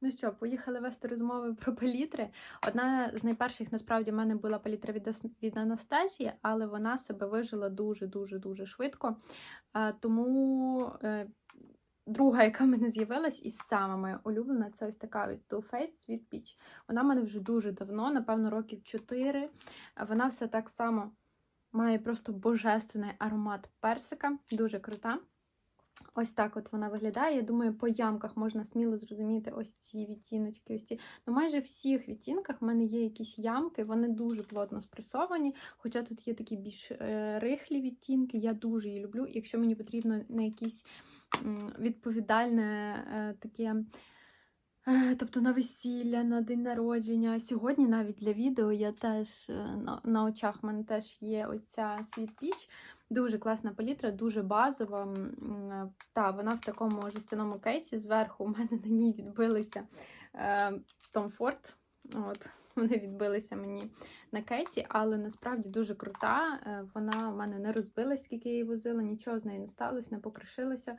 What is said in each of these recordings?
Ну що, поїхали вести розмови про палітри. Одна з найперших насправді в мене була палітра від, від Анастасії, але вона себе вижила дуже-дуже дуже швидко. Тому е, друга, яка в мене з'явилась, і сама моя улюблена, це ось така від Too Faced Sweet Peach. Вона в мене вже дуже давно, напевно, років 4. Вона все так само має просто божественний аромат персика, дуже крута. Ось так от вона виглядає. Я думаю, по ямках можна сміло зрозуміти ось ці відтіночки. Ось ці. Ну, майже всіх відтінках в мене є якісь ямки, вони дуже плотно спресовані. Хоча тут є такі більш е, рихлі відтінки, я дуже її люблю. Якщо мені потрібно на якісь відповідальне е, таке. е, Тобто на весілля, на день народження. Сьогодні навіть для відео я теж на, на очах в мене теж є оця Sweet Peach. Дуже класна палітра, дуже базова. М, Та, вона в такому жестяному кейсі. Зверху у мене на ній відбилися е, Tom Ford. От, вони відбилися мені на кейсі, але насправді дуже крута. Е, Вона в мене не розбилась, скільки я її возила, нічого з нею не сталося, не покришилася.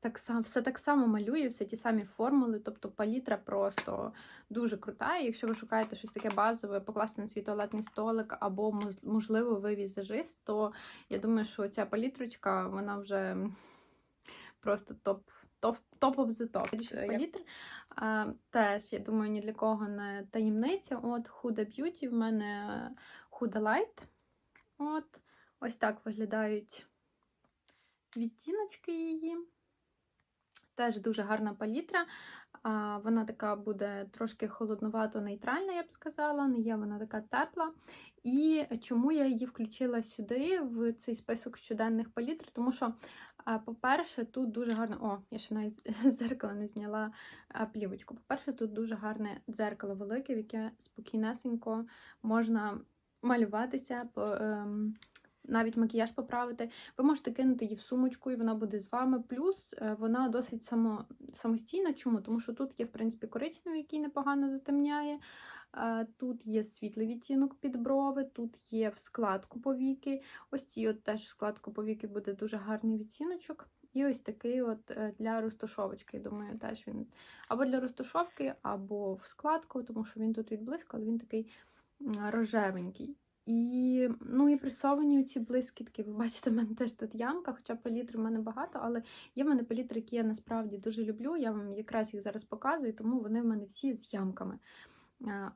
Так само, все так само малює, все ті самі формули, тобто палітра просто дуже крута. І якщо ви шукаєте щось таке базове, покласти на свій туалетний столик, або можливо ви візажист, то я думаю, що ця палітрочка, вона вже просто топ. Топ, топ of the. Палітр. А, теж, я думаю, ні для кого не таємниця. От Huda Beauty в мене Huda Light. От, ось так виглядають відтіночки її. Теж дуже гарна палітра. Вона така буде трошки холоднувато-нейтральна, я б сказала. Не є вона така тепла. І чому я її включила сюди, в цей список щоденних палітр? Тому що, по-перше, тут дуже гарно. О, я ще навіть з зеркала не зняла плівочку. По-перше, тут дуже гарне дзеркало велике, в яке спокійнесенько можна малюватися. Навіть макіяж поправити. Ви можете кинути її в сумочку, і вона буде з вами. Плюс е, вона досить само, самостійна. Чому? Тому що тут є, в принципі, коричневий, який непогано затемняє. Е, Тут є світлий відтінок під брови, тут є в складку повіки. Ось ці от теж в складку повіки буде дуже гарний відтіночок. І ось такий от е, для розташовочки. Думаю, теж він або для розташовки, або в складку, тому що він тут відблизько, але він такий рожевенький. І, ну, і пресовані ці блискітки. Ви бачите, в мене теж тут ямка, хоча палітри в мене багато, але є в мене палітри, які я насправді дуже люблю. Я вам якраз їх зараз показую, тому вони в мене всі з ямками.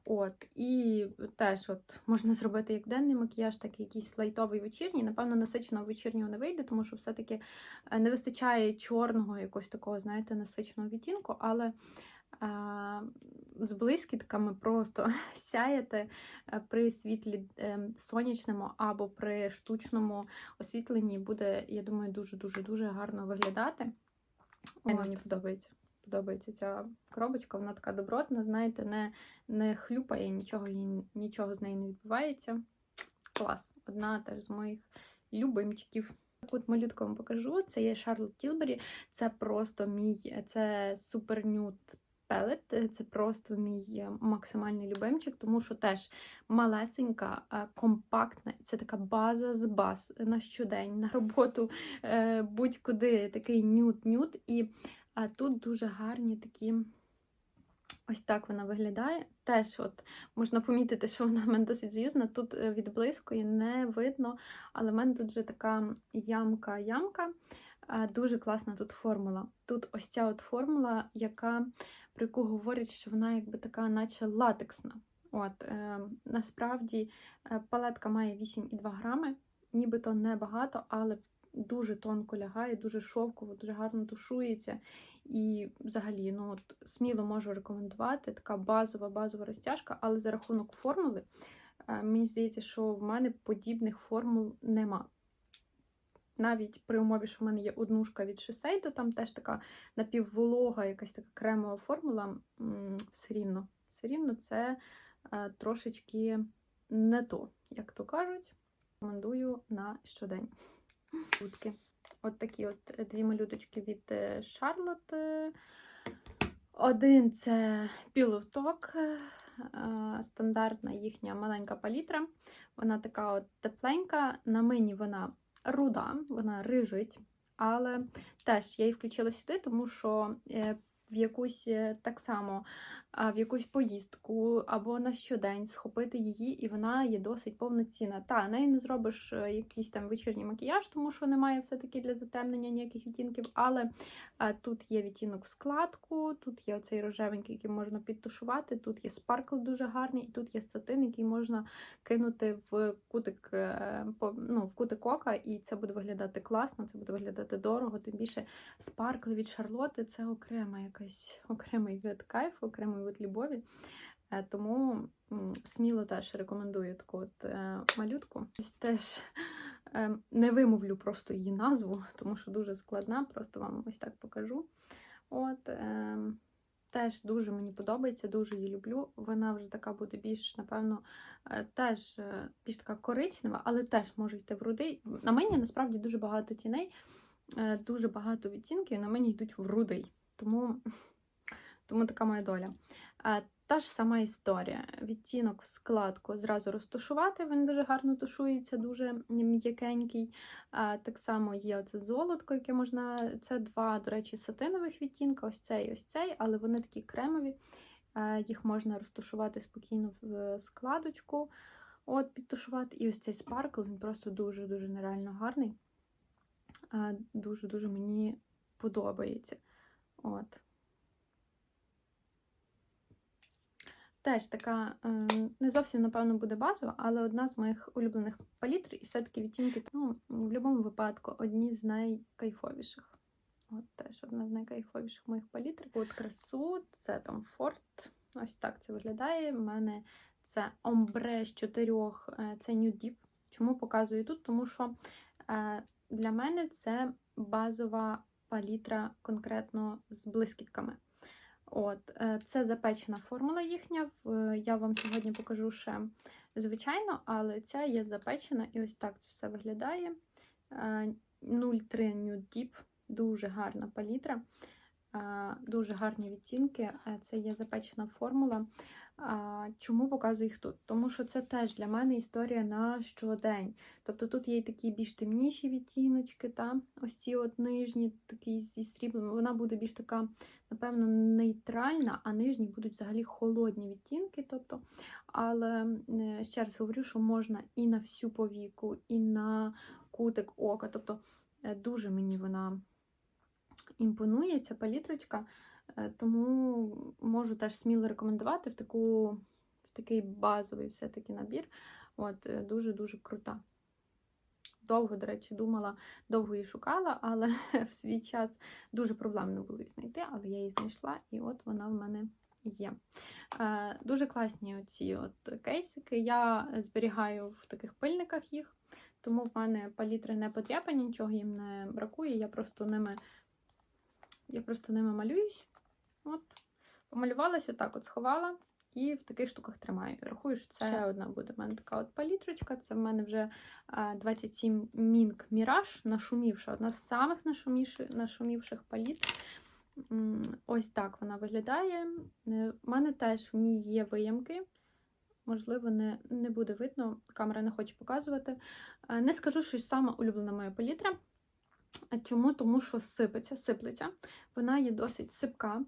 От, і теж от можна зробити як денний макіяж, так і якийсь лайтовий вечірній. Напевно, насиченого вечірнього не вийде, тому що все-таки е, не вистачає чорного, якогось такого, знаєте, насиченого відтінку, але а, з блискітками просто сяєте е, при світлі е, сонячному або при штучному освітленні буде, я думаю, дуже-дуже-дуже гарно виглядати. Ой, мені подобається. Подобається ця коробочка, вона така добротна, знаєте, не, не хлюпає, нічого, їй- нічого з нею не відбувається. Клас. Одна теж з моїх любимчиків. Так от малютку вам покажу. Це є Charlotte Tilbury. Це просто мій, це супер нюд пелет. Це просто мій е, максимальний любимчик, тому що теж малесенька, е, компактна. Це така база з баз на щодень, на роботу, е, будь-куди такий нюд-нюд. І тут дуже гарні такі. Ось так вона виглядає. Теж от можна помітити, що вона в мене досить з'юзна. Тут е, відблискує, не видно, але в мене тут вже така ямка-ямка. Дуже класна тут формула. Тут ось ця от формула, яка, про яку говорять, що вона якби така, наче латексна. От, е, Насправді е, палетка має 8,2 грами, нібито небагато, але дуже тонко лягає, дуже шовково, дуже гарно тушується. І взагалі, ну от сміло можу рекомендувати. Така базова, базова розтяжка, але за рахунок формули, е, мені здається, що в мене подібних формул нема. Навіть при умові, що в мене є однушка від Shiseido, там теж така напівволога, якась така кремова формула, все рівно. Все рівно це е, трошечки не то, як то кажуть. Рекомендую на щодень. Утки. От такі от е, дві малюточки від Charlotte. Е, Один це е, стандартна їхня маленька палітра. Вона така от тепленька. На мені вона руда, вона рижить. Але теж я її включила сюди, тому що е, в якусь е, так само в якусь поїздку або на щодень схопити її, і вона є досить повноцінна. Та, нею не зробиш е, якийсь там вечірній макіяж, тому що немає все-таки для затемнення ніяких відтінків, але е, тут є відтінок в складку, тут є оцей рожевенький, який можна підтушувати, тут є спаркл дуже гарний, і тут є сатин, який можна кинути в кутик, е, ну, в кутик ока, і це буде виглядати класно, це буде виглядати дорого, тим більше спаркли від Шарлоти це окрема якась окремий вид кайфу, окремий вид любові. Е, Тому сміло теж рекомендую таку от е, малютку. Теж е, не вимовлю просто її назву, тому що дуже складна, просто вам ось так покажу. От, е, теж дуже мені подобається, дуже її люблю. Вона вже така буде більш, напевно, теж більш така коричнева, але теж може йти в рудий. На мені насправді дуже багато тіней, дуже багато відтінків на мені йдуть в рудий. Тому, тому така моя доля. Е, Та ж сама історія. Відтінок в складку зразу розташувати, він дуже гарно тушується, дуже м'якенький. Так само є оце золотко, яке можна. Це два, до речі, сатинових відтінка, ось цей і ось цей, але вони такі кремові. Їх можна розташувати спокійно в складочку, от, підтушувати. І ось цей спаркл, він просто дуже-дуже нереально гарний. Дуже-дуже мені подобається. От. Теж така, е, не зовсім, напевно, буде базова, але одна з моїх улюблених палітр, і все-таки відтінки, ну, в будь-якому випадку, одні з найкайфовіших. От теж одна з найкайфовіших моїх палітр. От красу, це Tom Ford. Ось так це виглядає. У мене це омбре з чотирьох, е, це New Deep. Чому показую тут? Тому що е, для мене це базова палітра конкретно з блискітками. От, е, це запечена формула їхня. Я вам сьогодні покажу ще звичайно, але ця є запечена, і ось так це все виглядає. Е, 03 Nude Deep, дуже гарна палітра, е, дуже гарні відтінки. Е, Це є запечена формула. Чому показую їх тут? Тому що це теж для мене історія на щодень. Тобто тут є такі більш темніші відтіночки, та ось ці от нижні, такі зі сріблом. Вона буде більш така, напевно, нейтральна, а нижні будуть взагалі холодні відтінки. Тобто, але е, ще раз говорю, що можна і на всю повіку, і на кутик ока. Тобто е, дуже мені вона імпонує, ця палітрочка. Е, Можу теж сміло рекомендувати в таку, в такий базовий все-таки набір. Е, дуже-дуже крута. Довго, до речі, думала, довго її шукала, але в свій час дуже проблемно було її знайти, але я її знайшла, і от вона в мене є. Е, Дуже класні оці от кейсики. Я зберігаю в таких пильниках їх, тому в мене палітри не потряпані, нічого їм не бракує. Я просто ними, я просто ними малююсь. От, помалювалась, отак от сховала і в таких штуках тримаю. Рахую, що це ще одна буде в мене така от палітрочка. Це в мене вже е, 27 Mink Mirage, нашумівша, одна з самих нашумівших, нашумівших палітр. М, Ось так вона виглядає. Е, У мене теж в ній є виямки. Можливо, не, не буде видно, камера не хоче показувати. Е, Не скажу, що саме улюблена моя палітра. Чому? Тому що сипеться, сиплеться. Вона є досить сипка.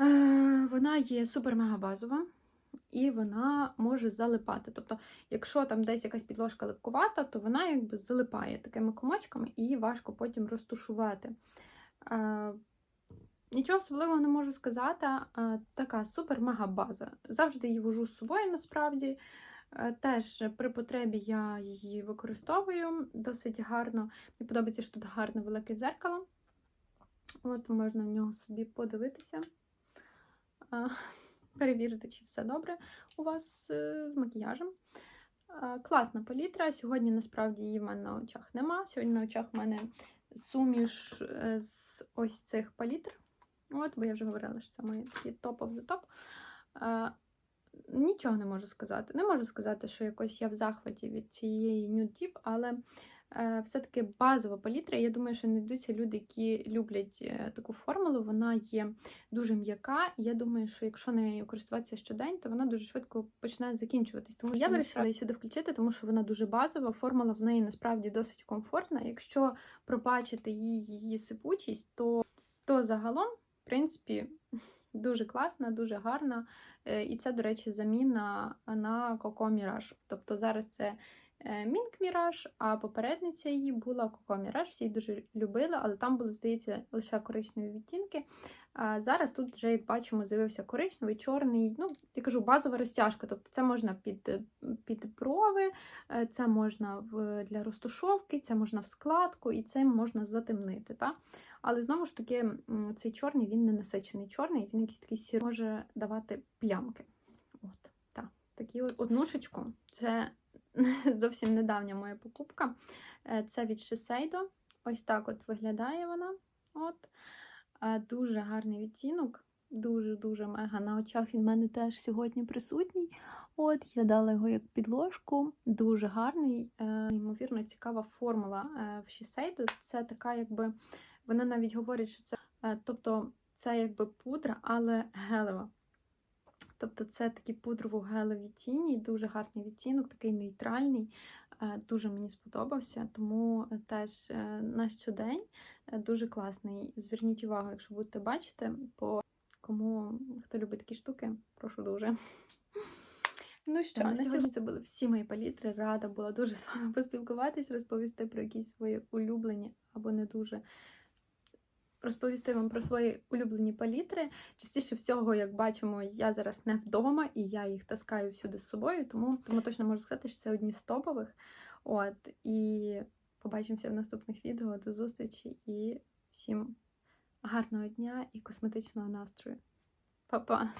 Е, Вона є супер-мега базова. І вона може залипати. Тобто, якщо там десь якась підложка липкувата, то вона якби залипає такими комочками і її важко потім розтушувати. Е, Нічого особливого не можу сказати. Е, Така супер-мега база. Завжди її вожу з собою насправді. Теж при потребі я її використовую досить гарно. Мені подобається, що тут гарне велике дзеркало. От можна в нього собі подивитися, перевірити, чи все добре у вас е, з макіяжем. Класна палітра. Сьогодні насправді її в мене на очах нема. Сьогодні на очах в мене суміш е, з ось цих палітр. От, бо я вже говорила, що це мої топ top. Е, Нічого не можу сказати. Не можу сказати, що якось я в захваті від цієї Deep, але все-таки базова палітра. Я думаю, що знайдуться люди, які люблять е, таку формулу. Вона є дуже м'яка. Я думаю, що якщо нею користуватися щодень, то вона дуже швидко почне закінчуватись. Тому що я вирішила її сюди включити, тому що вона дуже базова. Формула в неї насправді досить комфортна. Якщо пробачити її, її сипучість, то, то загалом принципі, дуже класна, дуже гарна. Е, І це, до речі, заміна на Coco Mirage. Тобто зараз це е, Mink Mirage, а попередниця її була Coco Mirage. Всі її дуже любили, але там було, здається, лише коричневі відтінки. А зараз тут вже, як бачимо, з'явився коричневий, чорний. Ну, я кажу, базова розтяжка. Тобто це можна під, під брови, е, це можна в, для розтушовки, це можна в складку і це можна затемнити. Та? Але знову ж таки, цей чорний він не насичений чорний, він якийсь такий сір може давати плямки. От, так. Такі от однушечку. Це зовсім недавня моя покупка. Е, Це від Shiseido. Ось так от виглядає вона. От. Е, Дуже гарний відтінок. Дуже-дуже мега. На очах він в мене теж сьогодні присутній. От, я дала його як підложку. Дуже гарний, е, неймовірно цікава формула в Shiseido. Це така, якби. Вони навіть говорять, що це, тобто, це якби пудра, але гелева. Тобто це такі пудрово-гелеві тіні, дуже гарний відтінок, такий нейтральний. Е, Дуже мені сподобався, тому е, теж е, на щодень дуже класний. Зверніть увагу, якщо будете бачити, по кому хто любить такі штуки, прошу дуже. Ну що, на сьогодні це були всі мої палітри. Рада була дуже з вами поспілкуватись, розповісти про якісь свої улюблені або не дуже. Розповісти вам про свої улюблені палітри. Частіше всього, як бачимо, я зараз не вдома і я їх таскаю всюди з собою, тому, тому точно можу сказати, що це одні з топових. От, і побачимося в наступних відео. До зустрічі і всім гарного дня і косметичного настрою. Па-па!